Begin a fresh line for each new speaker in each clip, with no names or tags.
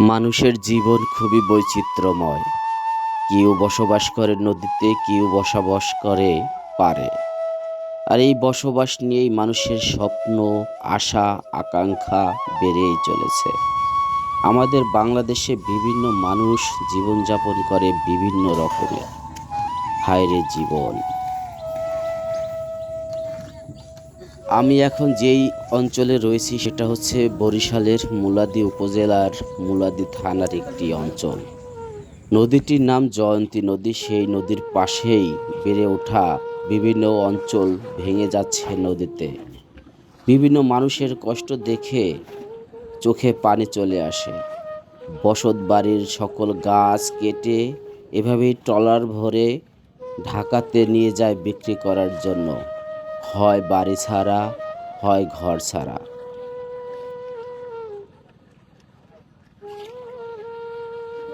মানুষের জীবন খুবই বৈচিত্র্যময়। কেউ বসবাস করে নদীতে, কেউ বসবাস করে পারে। আর এই বসবাস নিয়েই মানুষের স্বপ্ন, আশা, আকাঙ্ক্ষা বেড়েই চলেছে। আমাদের বাংলাদেশে বিভিন্ন মানুষ জীবনযাপন করে বিভিন্ন রকমের। হায়রে জীবন। আমি এখন যেই অঞ্চলে রয়েছি সেটা হচ্ছে বরিশালের মুলাদি উপজেলার মুলাদি থানার একটি অঞ্চল। নদীটির নাম জয়ন্তী নদী, সেই নদীর পাশেই বেড়ে ওঠা বিভিন্ন অঞ্চল ভেঙে যাচ্ছে নদীতে। বিভিন্ন মানুষের কষ্ট দেখে চোখে পানি চলে আসে। বসত বাড়ির সকল গাছ কেটে এভাবেই ট্রলার ভরে ঢাকাতে নিয়ে যায় বিক্রি করার জন্য। হয় বাড়ি ছাড়া, হয় ঘর ছাড়া।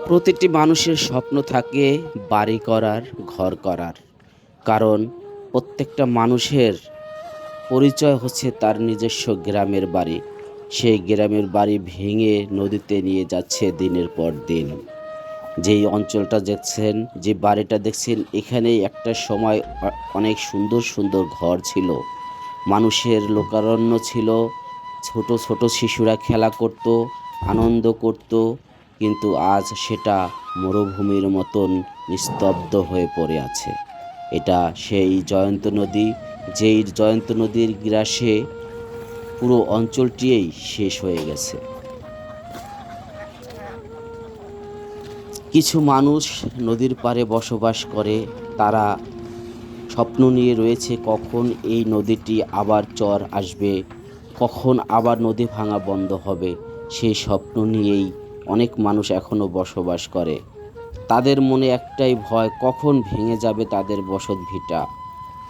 প্রতিটি মানুষের স্বপ্ন থাকে বাড়ি করার, ঘর করার। কারণ প্রত্যেকটা মানুষের পরিচয় হচ্ছে তার নিজস্ব গ্রামের বাড়ি। সেই গ্রামের বাড়ি ভেঙে নদীতে নিয়ে যাচ্ছে দিনের পর দিন। যেই অঞ্চলটা দেখছেন, যে বাড়িটা দেখছেন এখানে একটা সময় অনেক সুন্দর সুন্দর ঘর ছিল। মানুষের লোকারণ্য ছিল, ছোট ছোট শিশুরা খেলা করত, আনন্দ করত, কিন্তু আজ সেটা মরুভূমির মতন নিস্তব্ধ হয়ে পড়ে আছে। এটা সেই জয়ন্ত নদী, যেই জয়ন্ত নদীর গ্রাসে পুরো অঞ্চলটিই শেষ হয়ে গেছে। কিছু মানুষ নদীর পাড়ে বসবাস করে, তারা স্বপ্ন নিয়ে রয়েছে কখন এই নদীটি আবার চর আসবে, কখন আবার নদী ভাঙা বন্ধ হবে। সেই স্বপ্ন নিয়েই অনেক মানুষ এখনও বসবাস করে। তাদের মনে একটাই ভয়, কখন ভেঙে যাবে তাদের বসত ভিটা।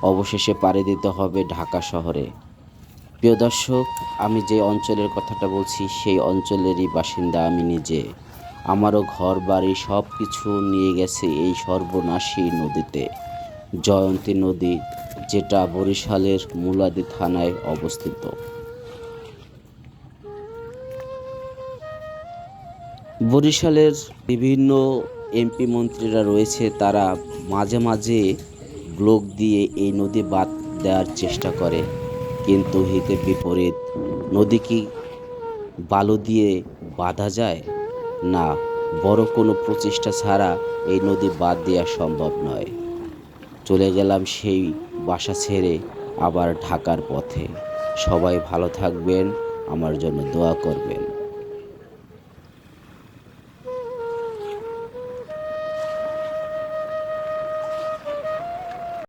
অবশেষে পাড়ি দিতে হবে ঢাকা শহরে। প্রিয় দর্শক, আমি যে অঞ্চলের কথাটা বলছি, সেই অঞ্চলেরই বাসিন্দা আমি নিজে। আমারও ঘর বাড়ি সব কিছু নিয়ে গেছে এই সর্বনাশী নদীতে। জয়ন্তী নদী, যেটা বরিশালের মুলাদি থানায় অবস্থিত। বরিশালের বিভিন্ন এমপি মন্ত্রীরা রয়েছে, তারা মাঝে মাঝে ব্লক দিয়ে এই নদী বাদ দেওয়ার চেষ্টা করে। কিন্তু হিতে বিপরীত, নদী কি বালু দিয়ে বাঁধা যায়? না বড় কোনো প্রচেষ্টা ছাড়া এই নদী বাদ দেওয়া সম্ভব নয়। চলে গেলাম সেই বাসা ছেড়ে আবার ঢাকার পথে। সবাই ভালো থাকবেন, আমার জন্য দোয়া করবেন।